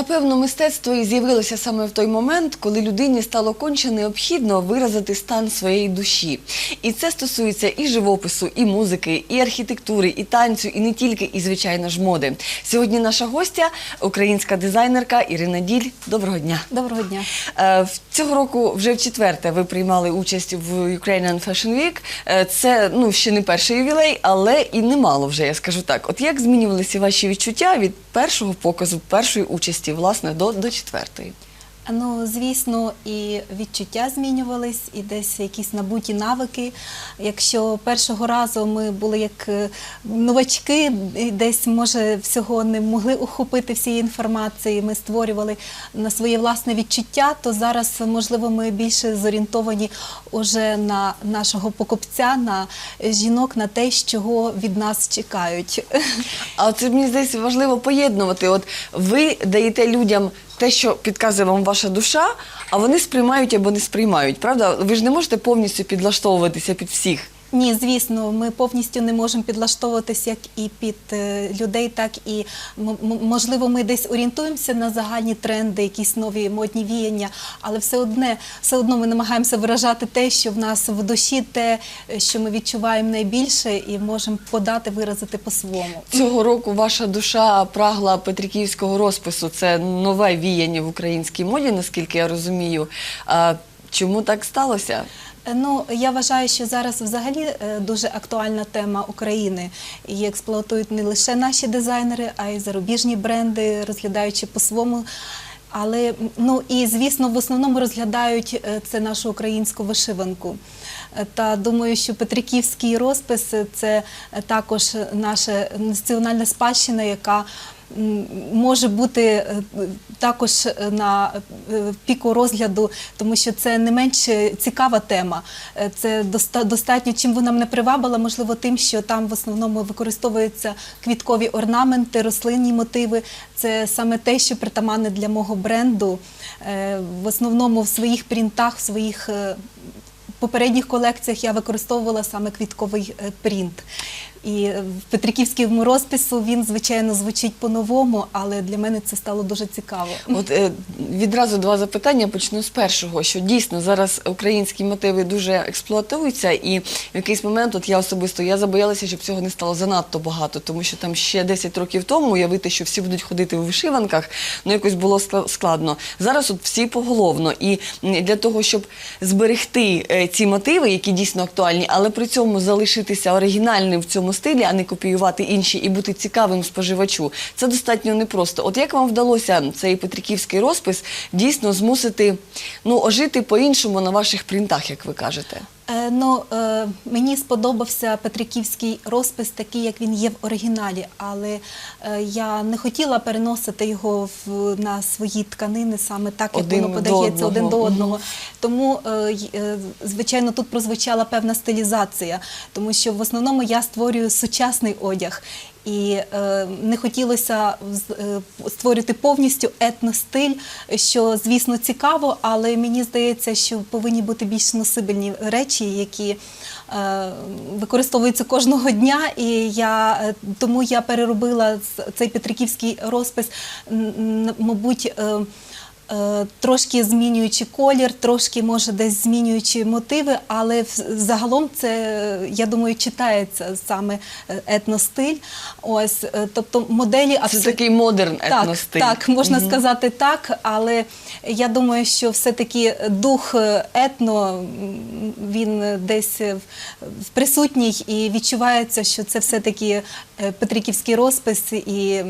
Напевно, мистецтво і з'явилося саме в той момент, коли людині стало конче необхідно виразити стан своєї душі. І це стосується і живопису, і музики, і архітектури, і танцю, і не тільки, і звичайно ж моди. Сьогодні наша гостя, українська дизайнерка Ірина Діль. Доброго дня. Доброго дня. Е, в- Цього року вже в четверте ви приймали участь в Ukrainian Fashion Week. Е, Це ну ще не перший ювілей, але і немало вже, я скажу так. От як змінювалися ваші відчуття від першого показу, першої участі, власне, до, до четвертої? Ну, звісно, і відчуття змінювались, і десь якісь набуті навики. Якщо першого разу ми були як е, новачки, десь може всього не могли охопити всієї інформації, ми створювали на своє власне відчуття, то зараз, можливо, ми більше зорієнтовані уже на нашого покупця, на жінок, на те, чого від нас чекають. А це мені здається важливо поєднувати. От ви даєте людям те, що підказує вам ваша душа, а вони сприймають або не сприймають. Правда? Ви ж не можете повністю підлаштовуватися під всіх. Ні, звісно, ми повністю не можемо підлаштовуватися як і під е, людей, так і можливо, ми десь орієнтуємося на загальні тренди, якісь нові модні віяння, але все одне, все одно ми намагаємося виражати те, що в нас в душі, те, е, що ми відчуваємо найбільше, і можемо подати, виразити по-своєму. Цього року ваша душа прагла петриківського розпису. Це нове віяння в українській моді, наскільки я розумію. Чому так сталося? Ну, я вважаю, що зараз взагалі е, дуже актуальна тема України. Її експлуатують не лише наші дизайнери, а й зарубіжні бренди, розглядаючи по-своєму. Але ну і звісно, в основному розглядають е, це нашу українську вишиванку. Е, Та думаю, що Петриківський розпис це також наша національна спадщина, яка може бути е, також е, на е, піку розгляду, тому що це не менш цікава тема. Це достатньо, чим вона мене привабила, можливо, тим, що там в основному використовуються квіткові орнаменти, рослинні мотиви. Це саме те, що притаманне для мого бренду. В основному в своїх принтах, в своїх попередніх колекціях я використовувала саме квітковий принт. І в Петриківському розпису він, звичайно, звучить по-новому, але для мене це стало дуже цікаво. От е, відразу два запитання. Почну з першого, що дійсно зараз українські мотиви дуже експлуатуються, і в якийсь момент, от я особисто я забоялася, щоб цього не стало занадто багато, тому що там ще 10 років тому уявити, що всі будуть ходити у вишиванках, ну якось було скла- складно. Зараз от всі поголовно. І для того, щоб зберегти е, ці мотиви, які дійсно актуальні, але при цьому залишитися оригінальним в цьому стилі, а не копіювати інші і бути цікавим споживачу, це достатньо непросто. От як вам вдалося цей петриківський розпис дійсно змусити ну, ожити по-іншому на ваших принтах, як ви кажете? Е, Ну, е, мені сподобався Петриківський розпис, такий, як він є в оригіналі, але е, я не хотіла переносити його в, на свої тканини саме так, як Один воно до подається один до одного. Тому, звичайно, тут прозвучала певна стилізація, тому що в основному я створюю сучасний одяг. І е, не хотілося е, створити повністю етностиль, що, звісно, цікаво, але мені здається, що повинні бути більш носибельні речі, які е, використовуються кожного дня. І я, тому я переробила цей петриківський розпис, мабуть. Трошки змінюючи колір, трошки може десь змінюючи мотиви, але загалом це, е, я думаю, читається саме е, етностиль. Ось, е, тобто моделі Це такий модерн етностиль. так, можна сказати так, але я думаю, що все-таки дух е, етно він десь е, присутній і відчувається, що це все-таки е, Петриківський розпис, і,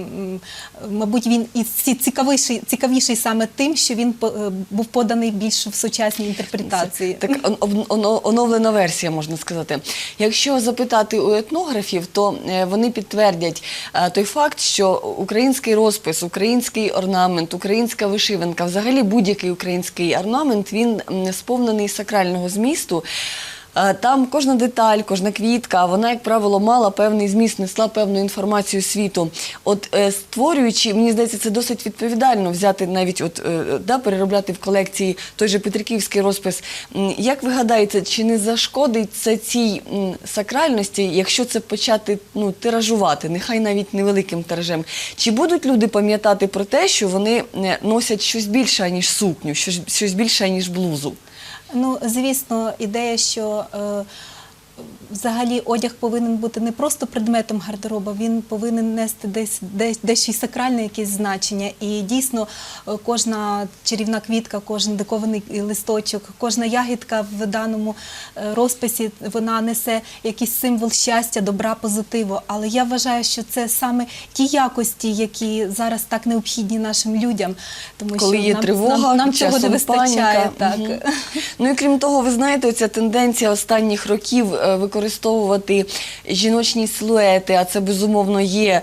мабуть, він і цікавіший, цікавіший саме тим, що він е, був поданий більш в сучасній інтерпретації. Так он- он- оно- оновлена версія, можна сказати. Якщо запитати у етнографів, то е, вони підтвердять е, той факт, що український розпис, український орнамент, українська вишиванка, взагалі будь-який український орнамент, він сповнений сакрального змісту. Е, Там кожна деталь, кожна квітка, вона, як правило, мала певний зміст, несла певну інформацію світу. От е, створюючи, мені здається, це досить відповідально взяти навіть от е, да, переробляти в колекції той же Петриківський розпис. Як ви гадаєте, чи не зашкодить це цій сакральності, якщо це почати ну, тиражувати, нехай навіть невеликим тиражем? Чи будуть люди пам'ятати про те, що вони носять щось більше, ніж сукню, щось більше, ніж блузу? Ну, звісно, ідея, що е, взагалі одяг повинен бути не просто предметом гардероба, він повинен нести десь десь дещо сакральне якесь значення. І дійсно е, кожна чарівна квітка, кожен дикований листочок, кожна ягідка в даному е, розписі вона несе якийсь символ щастя, добра, позитиву. Але я вважаю, що це саме ті якості, які зараз так необхідні нашим людям, тому Коли що є нам, тривога, нам, нам цього не вистачає. паніка. Так. Мгм. Ну і крім того, ви знаєте, ця тенденція останніх років е, використовувати жіночні силуети, а це безумовно є е,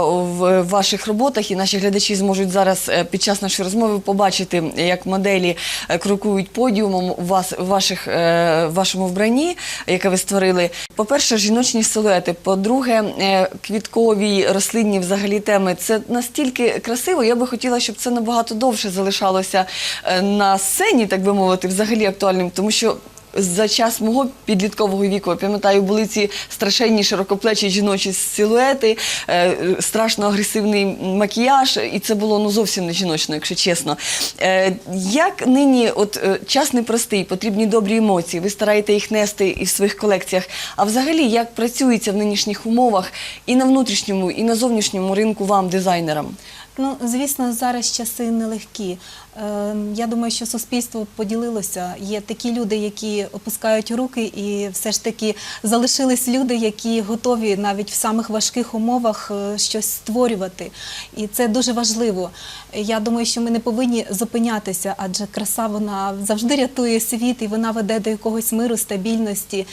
в ваших роботах, і наші глядачі зможуть зараз е, під час нашої розмови побачити, як моделі е, крокують подіумом у вас у ваших е, вашому вбранні, яке ви створили. По-перше, жіночні силуети. По-друге, е, квіткові рослинні взагалі теми. Це настільки красиво. Я би хотіла, щоб це набагато довше залишалося е, на сцені, так би мовити, взагалі актуальним, тому що. За час мого підліткового віку, я пам'ятаю, були ці страшенні широкоплечі жіночі силуети, е, страшно агресивний макіяж, і це було ну зовсім не жіночно, якщо чесно. Е, як нині, от е, час непростий, потрібні добрі емоції, ви стараєте їх нести і в своїх колекціях. А взагалі, як працюється в нинішніх умовах і на внутрішньому, і на зовнішньому ринку вам, дизайнерам? Ну, звісно, зараз часи нелегкі. Е, Я думаю, що суспільство поділилося. Є такі люди, які опускають руки, і все ж таки залишились люди, які готові навіть в самих важких умовах е, щось створювати. І це дуже важливо. Я думаю, що ми не повинні зупинятися, адже краса вона завжди рятує світ і вона веде до якогось миру, стабільності.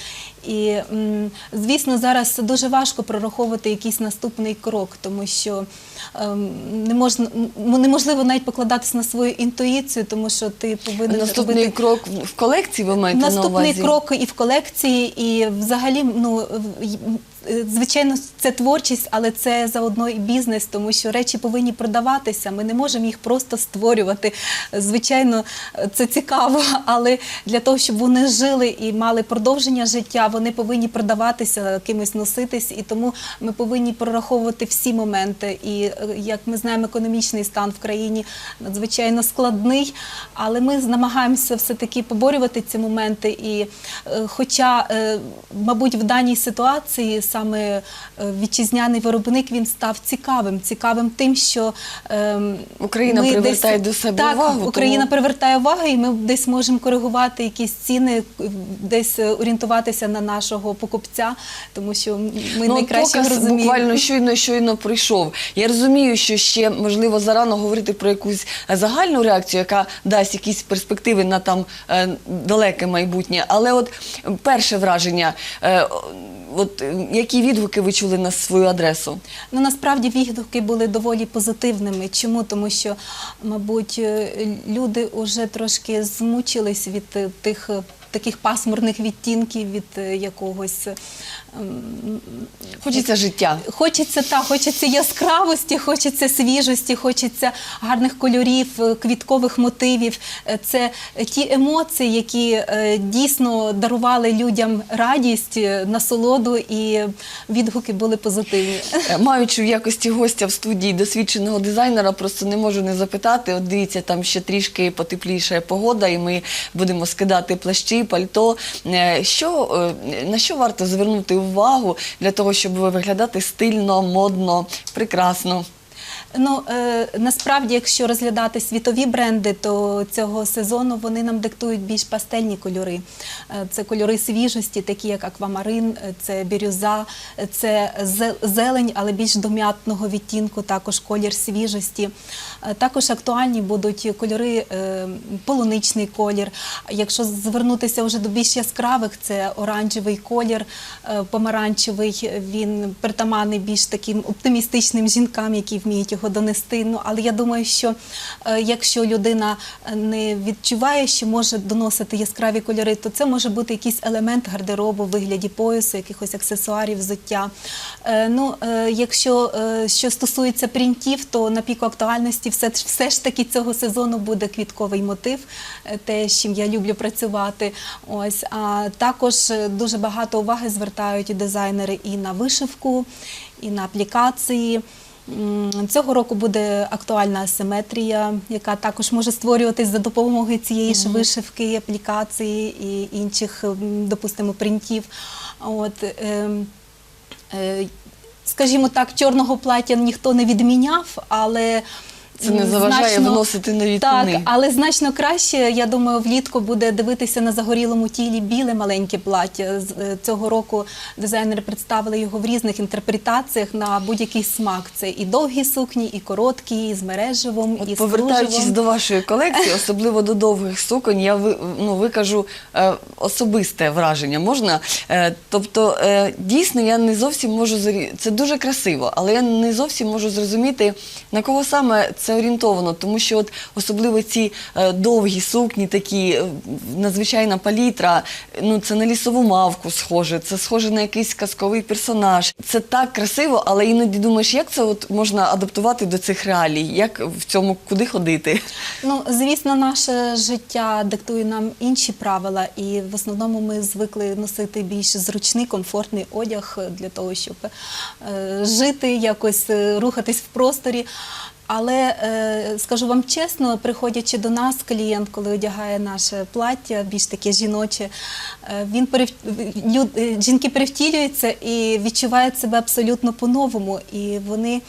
І звісно, зараз дуже важко прораховувати якийсь наступний крок, тому що ем, не можна неможливо навіть покладатися на свою інтуїцію, тому що ти повинен Наступний робити крок в колекції ви маєте на наступний увазі? крок і в колекції, і взагалі, ну звичайно, це творчість, але це заодно і бізнес, тому що речі повинні продаватися. Ми не можемо їх просто створювати. Звичайно, це цікаво, але для того, щоб вони жили і мали продовження життя, вони повинні продаватися, кимось носитись, і тому ми повинні прораховувати всі моменти. І е, як ми знаємо, економічний стан в країні надзвичайно складний, але ми намагаємося все таки поборювати ці моменти. І е, хоча, е, мабуть, в даній ситуації саме е, вітчизняний виробник він став цікавим, цікавим тим, що ем, Україна ми привертає десь- до себе так, увагу, Україна тому- привертає увагу, і ми десь можемо коригувати якісь ціни, десь е, орієнтуватися на нашого покупця, тому що ми ну, найкраще показ розуміємо. буквально щойно щойно прийшов. Я розумію, що ще можливо зарано говорити про якусь е, загальну реакцію, яка дасть якісь перспективи на там е, далеке майбутнє. Але от е, перше враження, е, от е, які відгуки ви чули на свою адресу? Ну насправді відгуки були доволі позитивними. Чому? Тому що, мабуть, е, люди вже трошки змучились від е, тих. Таких пасмурних відтінків від е, якогось ем, Хочеться життя. Хочеться та хочеться яскравості, хочеться свіжості, хочеться гарних кольорів, е, квіткових мотивів. Е, Це ті емоції, які дійсно дарували людям радість, насолоду, і відгуки були позитивні. Маючи в якості гостя в студії досвідченого дизайнера, просто не можу не запитати. От дивіться, там ще трішки потепліше погода, і ми будемо скидати плащі, пальто. Е, Що, е, на що варто звернути увагу для того, щоб виглядати стильно, модно, прекрасно? Ну е, насправді, якщо розглядати світові бренди, то цього сезону вони нам диктують більш пастельні кольори. Е, Це кольори свіжості, такі як аквамарин, е, це бірюза, е, це зелень, але більш дом'ятного відтінку, також колір свіжості. Також актуальні будуть кольори е, полуничний колір. Якщо звернутися вже до більш яскравих, це оранжевий колір, е, помаранчевий. Він притаманний більш таким оптимістичним жінкам, які вміють його донести. Ну але я думаю, що е, якщо людина е, не відчуває, що може доносити яскраві кольори, то це може бути якийсь елемент гардеробу в вигляді поясу, якихось аксесуарів, взуття. Е, ну, якщо що стосується принтів, то на піку актуальності все, все ж таки цього сезону буде квітковий мотив, те, з чим я люблю працювати. Ось а також дуже багато уваги звертають дизайнери і на вишивку, і на аплікації. Цього року буде актуальна асиметрія, яка також може створюватись за допомогою цієї ж вишивки, аплікації і інших, допустимо, принтів. От, ем, е, скажімо так, чорного плаття ніхто не відміняв, але Це не заважає вносити нові так, тони. але значно краще, я думаю, влітку буде дивитися на загорілому тілі біле маленьке плаття. Е, Цього року дизайнери представили його в різних інтерпретаціях на будь-який смак. Це і довгі сукні, і короткі, і з мереживом, і з повертаючись кружевом. до вашої колекції, особливо до довгих суконь, я ну, викажу е, особисте враження. Можна? Е, тобто, е, дійсно, я не зовсім можу. Це дуже красиво, але я не зовсім можу зрозуміти, на кого саме це орієнтовано, тому що от особливо ці е, довгі сукні, такі е, надзвичайна палітра, ну це на лісову мавку схоже, це схоже на якийсь казковий персонаж. Це так красиво, але іноді думаєш, як це от можна адаптувати до цих реалій, як в цьому куди ходити. Ну, звісно, наше життя диктує нам інші правила, і в основному ми звикли носити більш зручний, комфортний одяг для того, щоб е, жити, якось рухатись в просторі. Але е, скажу вам чесно, приходячи до нас, клієнт, коли одягає наше плаття, більш таке жіноче, е, він перев... люд... е, жінки перевтілюються і відчувають себе абсолютно по-новому. І вони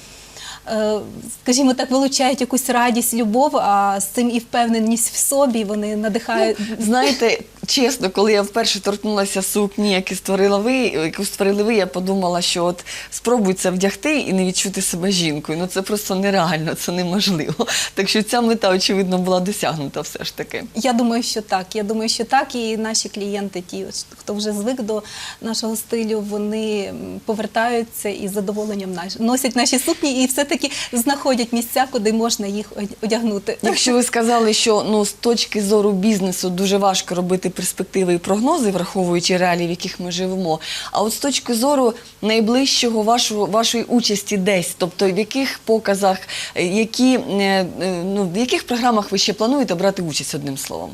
скажімо так, вилучають якусь радість, любов, а з цим і впевненість в собі вони надихають. Знаєте, чесно, коли я вперше торкнулася сукні, які створила ви, яку створили ви, я подумала, що от спробуй це вдягти і не відчути себе жінкою. Ну це просто нереально, це неможливо. Так що ця мета, очевидно, була досягнута все ж таки. Я думаю, що так. Я думаю, що так. І наші клієнти, ті, хто вже звик до нашого стилю, вони повертаються і з задоволенням наш- носять наші сукні і все-таки знаходять місця, куди можна їх одягнути. Якщо ви сказали, що ну з точки зору бізнесу дуже важко робити перспективи і прогнози, враховуючи реалії, в яких ми живемо. А от з точки зору найближчого вашого вашої участі десь, тобто в яких показах, які е, е, ну в яких програмах ви ще плануєте брати участь одним словом?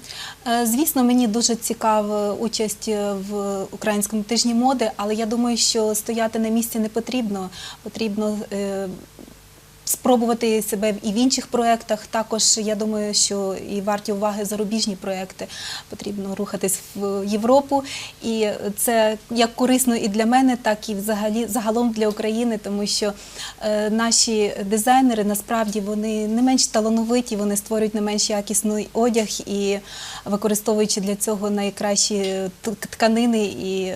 Е, Звісно, мені дуже цікава участь в українському тижні моди, але я думаю, що стояти на місці не потрібно. Потрібно спробувати себе і в інших проєктах. Також я думаю, що і варті уваги зарубіжні проєкти. Потрібно рухатись в Європу. І це як корисно і для мене, так і взагалі загалом для України, тому що е, наші дизайнери насправді вони не менш талановиті, вони створюють не менш якісний одяг і використовуючи для цього найкращі тканини і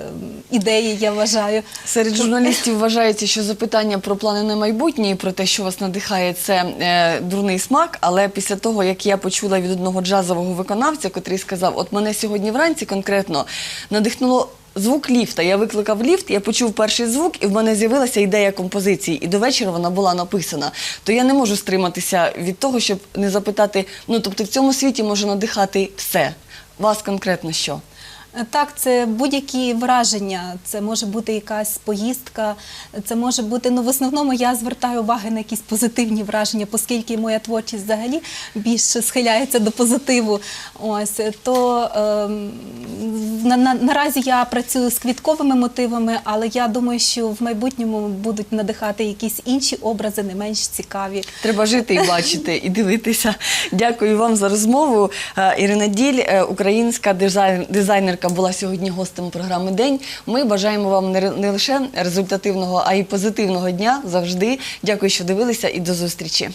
ідеї, я вважаю. Серед журналістів вважається, що запитання про плани на майбутнє і про те, що вас надихає, це е, дурний смак. Але після того, як я почула від одного джазового виконавця, котрий сказав, от мене сьогодні вранці конкретно надихнуло. Звук ліфта. Я викликав ліфт, я почув перший звук, і в мене з'явилася ідея композиції. І до вечора вона була написана. То я не можу стриматися від того, щоб не запитати: ну тобто в цьому світі може надихати все. Вас конкретно що? Так, це будь-які враження. Це може бути якась поїздка, це може бути. Ну, в основному я звертаю увагу на якісь позитивні враження, оскільки моя творчість взагалі більше схиляється до позитиву. Ось то ем, на, на, наразі я працюю з квітковими мотивами, але я думаю, що в майбутньому будуть надихати якісь інші образи, не менш цікаві. Треба жити і бачити, і дивитися. Дякую вам за розмову. Е, Ірина Діль, е, українська дизайн- дизайнерка, була сьогодні гостем програми День. Ми бажаємо вам не лише результативного, а й позитивного дня завжди. Дякую, що дивилися, і до зустрічі.